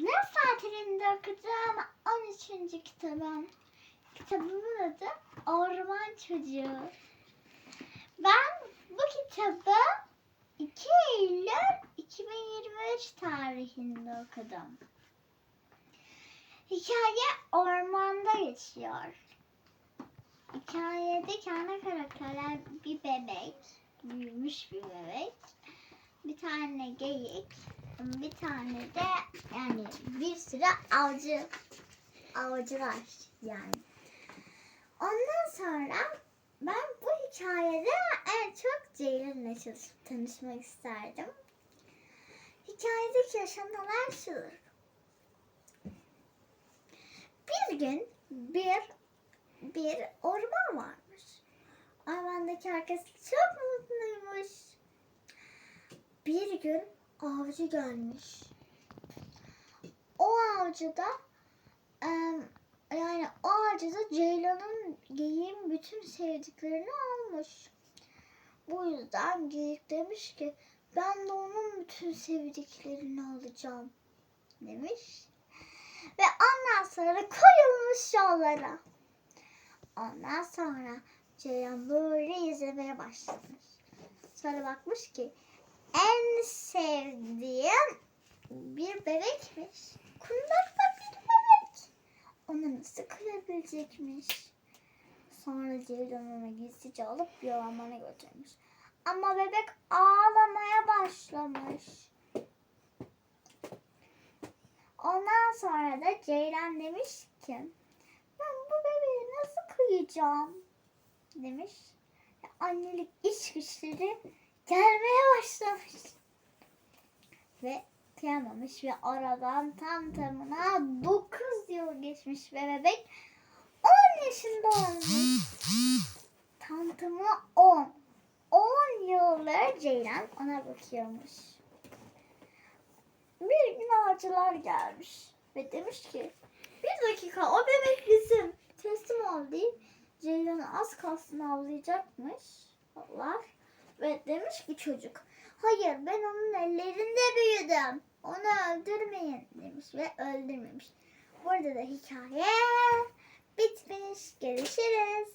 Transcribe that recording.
Yaz tatilinde okuduğum 13. kitabım. Kitabımın adı Orman Çocuğu. Ben bu kitabı 2 Eylül 2023 tarihinde okudum. Hikaye ormanda geçiyor. Hikayedeki ana karakterler bir bebek, büyümüş bir bebek, bir tane geyik, bir tane de yani bir sürü avcı avcılar yani. Ondan sonra ben bu hikayede en çok Ceylan'la çalışıp tanışmak isterdim. Hikayedeki yaşananlar şudur. Bir gün bir bir orman varmış. Ormandaki herkes çok mutluymuş. Bir gün avcı gelmiş. O avcı da yani o avcı da Ceylan'ın geyiğin bütün sevdiklerini almış. Bu yüzden geyik demiş ki ben de onun bütün sevdiklerini alacağım demiş. Ve ondan sonra koyulmuş yollara. Ondan sonra Ceylan böyle izlemeye başlamış. Sonra bakmış ki en sevdiğim bebekmiş. Kundakta bir bebek. Onu nasıl kırabilecekmiş? Sonra Ceylan onu gizlice alıp ormana götürmüş. Ama bebek ağlamaya başlamış. Ondan sonra da Ceylan demiş ki ben bu bebeği nasıl kıyacağım demiş. Annelik içgüçleri gelmeye başlamış. Ve kıyamamış ve aradan tam tamına 9 yıl geçmiş ve bebek 10 yaşında olmuş. Tam tamına 10. 10 yıldır Ceylan ona bakıyormuş. Bir gün avcılar gelmiş ve demiş ki bir dakika o bebek bizim teslim ol deyip Ceylan'ı az kalsın avlayacakmış. Allah. Ve demiş ki çocuk hayır ben onun ellerinde büyüdüm. Onu öldürmeyin demiş ve öldürmemiş. Burada da hikaye bitmiş. Görüşürüz.